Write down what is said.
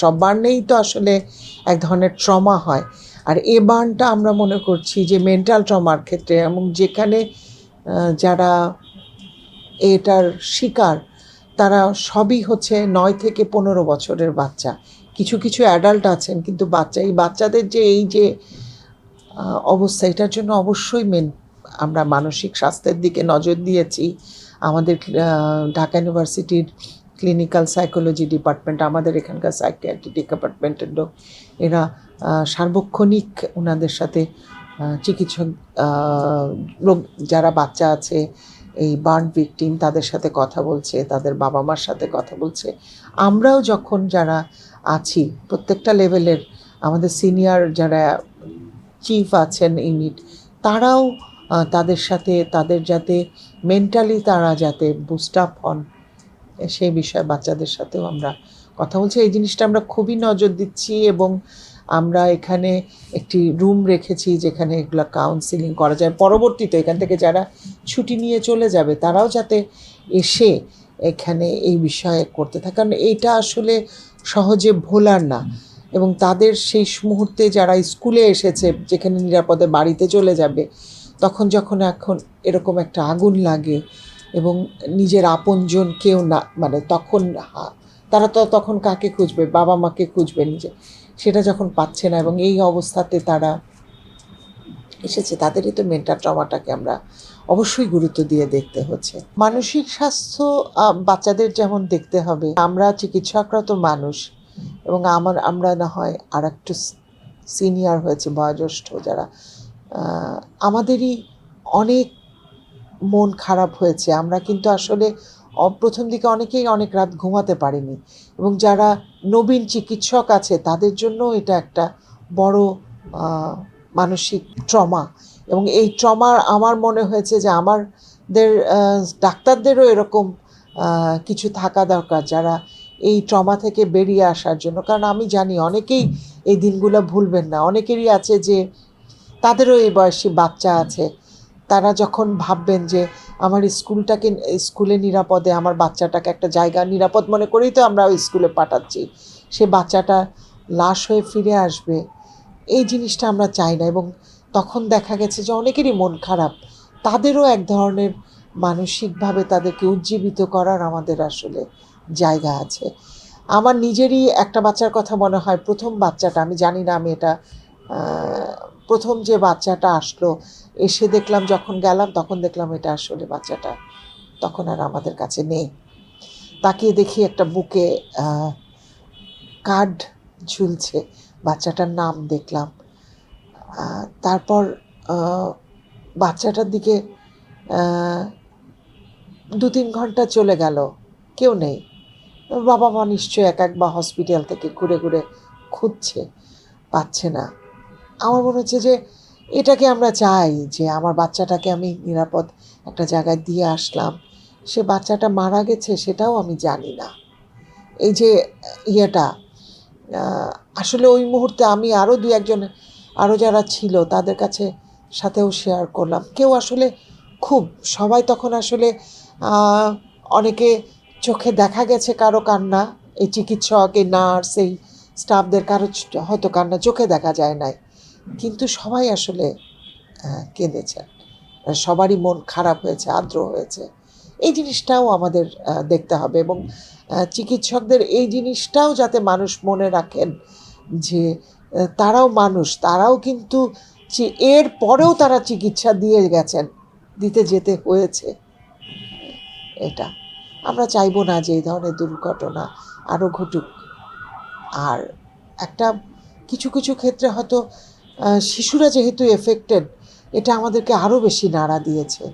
সব বার্নেই তো আসলে এক ধরনের ট্রমা হয়। আর এ বার্নটা আমরা মনে করছি যে মেন্টাল ট্রমার ক্ষেত্রে এবং যেখানে যারা এটার শিকার, তারা সবই হচ্ছে নয় থেকে পনেরো বছরের বাচ্চা। কিছু কিছু অ্যাডাল্ট আছেন, কিন্তু বাচ্চা, এই বাচ্চাদের যে এই যে অবস্থা, এটার জন্য অবশ্যই মেন আমরা মানসিক স্বাস্থ্যের দিকে নজর দিয়েছি। আমাদের ঢাকা ইউনিভার্সিটির ক্লিনিক্যাল সাইকোলজি ডিপার্টমেন্ট আমাদের এখানকার সাইকিয়াট্রি ডিপার্টমেন্টের লোক, এরা সার্বক্ষণিক ওনাদের সাথে চিকিৎসক রোগ, যারা বাচ্চা আছে, এই বার্ন ভিকটিম তাদের সাথে কথা বলছে, তাদের বাবা মার সাথে কথা বলছে। আমরাও যখন যারা আছি, প্রত্যেকটা লেভেলের, আমাদের সিনিয়র যারা চিফ আছেন ইউনিট তারাও তাদের সাথে, তাদের যাতে মেন্টালি তারা যাতে বুস্ট আপ হন সেই বিষয়ে বাচ্চাদের সাথেও আমরা কথা বলছি। এই জিনিসটা আমরা খুবই নজর দিচ্ছি এবং আমরা এখানে একটি রুম রেখেছি যেখানে এগুলো কাউন্সিলিং করা যায়। পরবর্তীতে এখান থেকে যারা ছুটি নিয়ে চলে যাবে, তারাও যাতে এসে এখানে এই বিষয়ে করতে থাকে। কারণ এইটা আসলে সহজে ভোলার না। এবং তাদের সেই মুহূর্তে যারা স্কুলে এসেছে, যেখানে নিরাপদে বাড়িতে চলে যাবে, তখন যখন এখন এরকম একটা আগুন লাগে এবং নিজের আপনজন কেউ না মানে তখন তারা তো তখন কাকে খুঁজবে? বাবা মাকে খুঁজবে নিজে। সেটা যখন পাচ্ছে না এবং এই অবস্থাতে তারা এসেছে, তাদেরই তো মেন্টাল ট্রমাটাকে আমরা অবশ্যই গুরুত্ব দিয়ে দেখতে হচ্ছে। মানসিক স্বাস্থ্য বাচ্চাদের যেমন দেখতে হবে, আমরা চিকিৎসকরা তো মানুষ এবং আমার, আমরা না হয় আর একটু সিনিয়র হয়েছে, বয়োজ্যেষ্ঠ যারা আমাদেরই অনেক মন খারাপ হয়েছে। আমরা কিন্তু আসলে প্রথম দিকে অনেকেই অনেক রাত ঘুমাতে পারিনি এবং যারা নবীন চিকিৎসক আছে তাদের জন্য এটা একটা বড় মানসিক ট্রমা। এবং এই ট্রমা আমার মনে হয়েছে যে আমাদের আহ, ডাক্তারদেরও এরকম কিছু থাকা দরকার যারা এই ট্রমা থেকে বেরিয়ে আসার জন্য। কারণ আমি জানি অনেকেই এই দিনগুলো ভুলবেন না। অনেকেরই আছে যে তাদেরও এই বয়সী বাচ্চা আছে। তারা যখন ভাববেন যে আমার স্কুলটাকে, স্কুলে নিরাপদে, আমার বাচ্চাটাকে একটা জায়গা নিরাপদ মনে করেই তো আমরা ওই স্কুলে পাঠাচ্ছি, সে বাচ্চাটা লাশ হয়ে ফিরে আসবে, এই জিনিসটা আমরা চাই না। এবং তখন দেখা গেছে যে অনেকেরই মন খারাপ, তাদেরও এক ধরনের মানসিকভাবে তাদেরকে উজ্জীবিত করার আমাদের আসলে জায়গা আছে। আমার নিজেরই একটা বাচ্চার কথা মনে হয়, প্রথম বাচ্চাটা, আমি জানি না আমি এটা প্রথম যে বাচ্চাটা আসলো, এসে দেখলাম যখন গেলাম, তখন দেখলাম এটা আসলে বাচ্চাটা। তখন আর আমাদের কাছে নেই। তাকিয়ে দেখি একটা বুকে কার্ড ঝুলছে। বাচ্চাটার নাম দেখলাম। তারপর বাচ্চাটার দিকে দু তিন ঘণ্টা চলে গেল। কেউ নেই। বাবা মা নিশ্চয়ই এক এক বা হসপিটাল থেকে ঘুরে ঘুরে খুঁজছে। পাচ্ছে না। আমার মনে হচ্ছে যে এটাকে আমরা চাই যে আমার বাচ্চাটাকে আমি নিরাপদ একটা জায়গায় দিয়ে আসলাম। সে বাচ্চাটা মারা গেছে সেটাও আমি জানি না। এই যে, ইয়েটা আসলে ওই মুহূর্তে আমি আরও দু একজন আরও যারা ছিল তাদের কাছে সাথেও শেয়ার করলাম। কেউ আসলে খুব, সবাই তখন আসলে অনেকে চোখে দেখা গেছে কারও কান্না, এই চিকিৎসক, এই নার্স, এই স্টাফদের কারও হয়তো কান্না, চোখে দেখা যায় নাই। কিন্তু সবাই আসলে কেঁদেছেন সবারই মন খারাপ হয়েছে, আর্দ্র হয়েছে। এই জিনিসটাও আমাদের দেখতে হবে এবং চিকিৎসকদের এই জিনিসটাও যাতে মানুষ মনে রাখেন যে তারাও মানুষ, তারাও কিন্তু এর পরেও তারা চিকিৎসা দিয়ে গেছেন, দিতে যেতে হয়েছে। এটা, আমরা চাইব না যে এই ধরনের দুর্ঘটনা আরও ঘটুক। আর একটা, কিছু কিছু ক্ষেত্রে হয়তো শিশুরা যেহেতু এফেক্টেড এটা আমাদেরকে আরও বেশি নাড়া দিয়েছে।